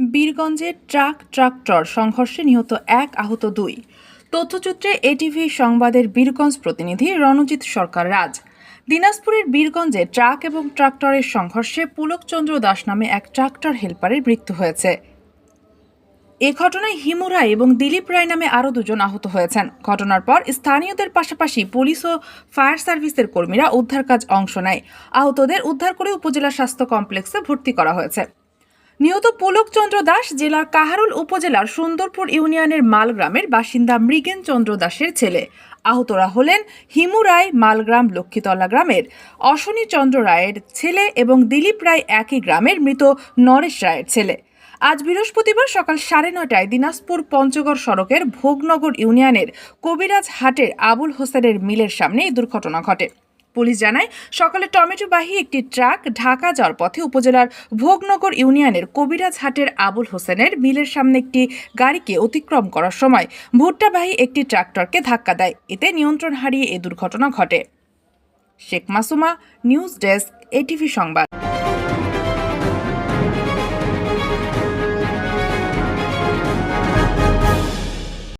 বীরগঞ্জে truck tractor সংঘর্ষে নিহত এক, আহত দুই। তথ্যচিত্রে এটিভি সংবাদের বীরগঞ্জ প্রতিনিধি রণজিৎ সরকার রাজ। দিনাজপুরের বীরগঞ্জে ট্রাক এবং ট্রাক্টরের সংঘর্ষে পুলকচন্দ্র দাস নামে এক ট্রাক্টর হেলপারের মৃত্যু হয়েছে। এ ঘটনায় হিমু রায় এবং দিলীপ রায় নামে আরও দুজন আহত হয়েছেন। ঘটনার পর স্থানীয়দের পাশাপাশি পুলিশ ও ফায়ার সার্ভিসের কর্মীরা উদ্ধার কাজ অংশ নেয়। আহতদের উদ্ধার করে উপজেলা স্বাস্থ্য কমপ্লেক্সে ভর্তি করা হয়েছে। নিহত পুলকচন্দ্র দাস জেলার কাহারুল উপজেলার সুন্দরপুর ইউনিয়নের মালগ্রামের বাসিন্দা মৃগেন চন্দ্র দাসের ছেলে। আহতরা হলেন হিমু রায় মালগ্রাম লক্ষ্মীতলা গ্রামের। অশ্বনী চন্দ্র রায়ের ছেলে এবং দিলীপ রায় একই গ্রামের মৃত নরেশ রায়ের ছেলে। আজ বৃহস্পতিবার সকাল সাড়ে নয়টায় দিনাজপুর পঞ্চগড় সড়কের ভোগনগর ইউনিয়নের কবিরাজ হাটের আবুল হোসেনের মিলের সামনে এই দুর্ঘটনা ঘটে। পুলিশ জানায়, সকালে টমেটোবাহী একটি ট্রাক ঢাকা যাওয়ার পথে উপজেলার ভোগনগর ইউনিয়নের কবিরাজ হাটের আবুল হোসেনের মিলের সামনে একটি গাড়িকে অতিক্রম করার সময় ভুট্টাবাহী একটি ট্রাক্টরকে ধাক্কা দেয়। এতে নিয়ন্ত্রণ হারিয়ে এ দুর্ঘটনা ঘটে। Sheikh Masuma, news desk, ATV সংবাদ।